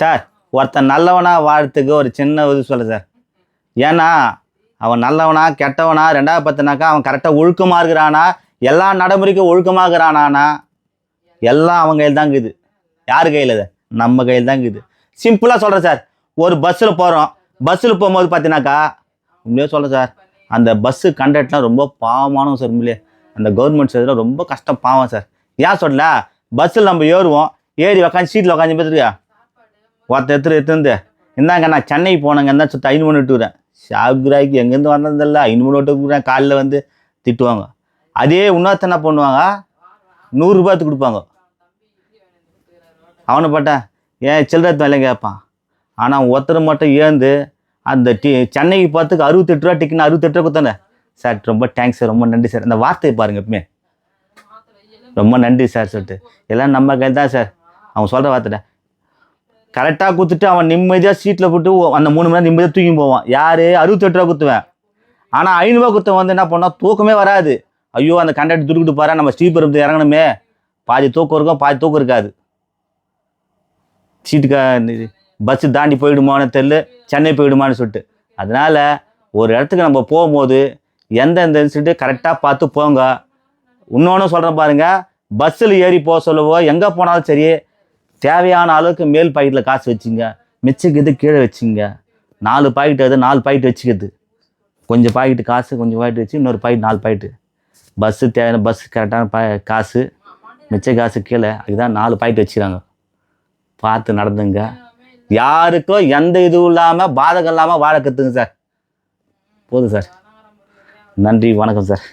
Sir ஒருத்தன் நல்லவனாக வாழறதுக்கு ஒரு சின்ன இது சொல்ல சார். ஏன்னா அவன் நல்லவனா கெட்டவனா ரெண்டாவது பத்துனாக்கா அவன் கரெக்டாக ஒழுக்கமாக இருக்கிறானா எல்லா நடைமுறைக்கும் ஒழுக்கமாக இருக்கிறானானா எல்லாம் அவன் கையில் தான் இருக்குது. யார் கையில் நம்ம கையில் தான் இருக்குது. சிம்பிளாக சொல்கிறேன் சார். ஒரு பஸ்ஸில் போகிறோம் பஸ்ஸில் போகும்போது பார்த்தீங்கன்னாக்கா உண்மையாக சொல்கிறேன் சார் அந்த பஸ்ஸு கண்டக்டர்லாம் ரொம்ப பாவமானவங்க சார் உண்மையிலே. அந்த கவர்மெண்ட் சைடில் ரொம்ப கஷ்டம் பாவம் சார். ஏன் சொல்லல பஸ்ஸில் நம்ம ஏறுவோம். ஏறி உக்காந்து சீட்டில் உக்காந்து பார்த்துருக்கா ஒருத்த எடுத்துட்டு எடுத்துருந்து இந்தாங்க நான் சென்னை போனேங்க. இருந்தால் சுத்த ஐநூறு விட்டுக்கிறேன் ஷாகுராய்க்கு எங்கேருந்து வந்ததில்ல. ஐநூறு விட்டுக்கிறேன் காலில் வந்து திட்டுவாங்க. அதே இன்னொருத்த என்ன பண்ணுவாங்க? நூறுரூபாய்க்கு கொடுப்பாங்க. அவனை பட்டேன் ஏன் சில்லறை வேலை கேட்பான். ஆனால் ஒருத்தர் மட்டும் ஏந்து அந்த டி சென்னைக்கு போகிறதுக்கு அறுபத்தெட்டு ரூபா டிக்கெட் அறுபத்தெட்டு ரூபா கொடுத்தானே? சார் ரொம்ப தேங்க்ஸ் சார். ரொம்ப நன்றி சார். அந்த வார்த்தையை பாருங்க எப்பவுமே. ரொம்ப நன்றி சார் சொல்லிட்டு. எல்லாம் நம்ம கையில் தான் சார். அவன் சொல்கிற வார்த்தை கரெக்டாக கொடுத்துட்டு அவன் நிம்மதியாக சீட்டில் போட்டு அந்த மூணு மணி நேரம் நிம்மதியாக தூக்கி போவான். யார்? அறுபத்தெட்டு ரூபா குத்துவேன். ஆனால் ஐநூறுரூவா குத்தம் வந்து என்ன பண்ணால் தூக்கமே வராது. ஐயோ அந்த கண்டக்டர் துருக்கிட்டு பாரு நம்ம ஸ்ரீபெரும்பு இறங்கணுமே. பாதி தூக்கம் இருக்கும் பாதி தூக்கம் இருக்காது. சீட்டுக்கா பஸ்ஸு தாண்டி போயிடுமான்னு தெரில சென்னை போயிடுமான்னு சொல்லிட்டு. அதனால் ஒரு இடத்துக்கு நம்ம போகும்போது எந்தெந்த இன்சிட்டு கரெக்டாக பார்த்து போங்க. இன்னொன்று சொல்கிறேன் பாருங்கள் பஸ்ஸில் ஏறி போக சொல்லவோ எங்கே போனாலும் சரி தேவையான அளவுக்கு மேல் பாக்கெட்டில் காசு வச்சுங்க. மிச்சக்கிறது கீழே வச்சுங்க. நாலு பாக்கெட் அது நாலு பாக்கெட் வச்சுக்கிறது. கொஞ்சம் பாக்கெட்டு காசு கொஞ்சம் பாக்கெட் வச்சு இன்னொரு பாக்கெட் நாலு பாக்கெட்டு பஸ்ஸு தேவையான பஸ் கரெக்டான பா காசு மிச்ச காசு கீழே அதுதான் நாலு பாக்கெட் வச்சுக்கிறாங்க. பார்த்து நடந்துங்க. யாருக்கும் எந்த இதுவும் இல்லாமல் பாதகம் இல்லாமல் வாழ கற்றுங்க சார் போதும் சார் நன்றி வணக்கம் சார்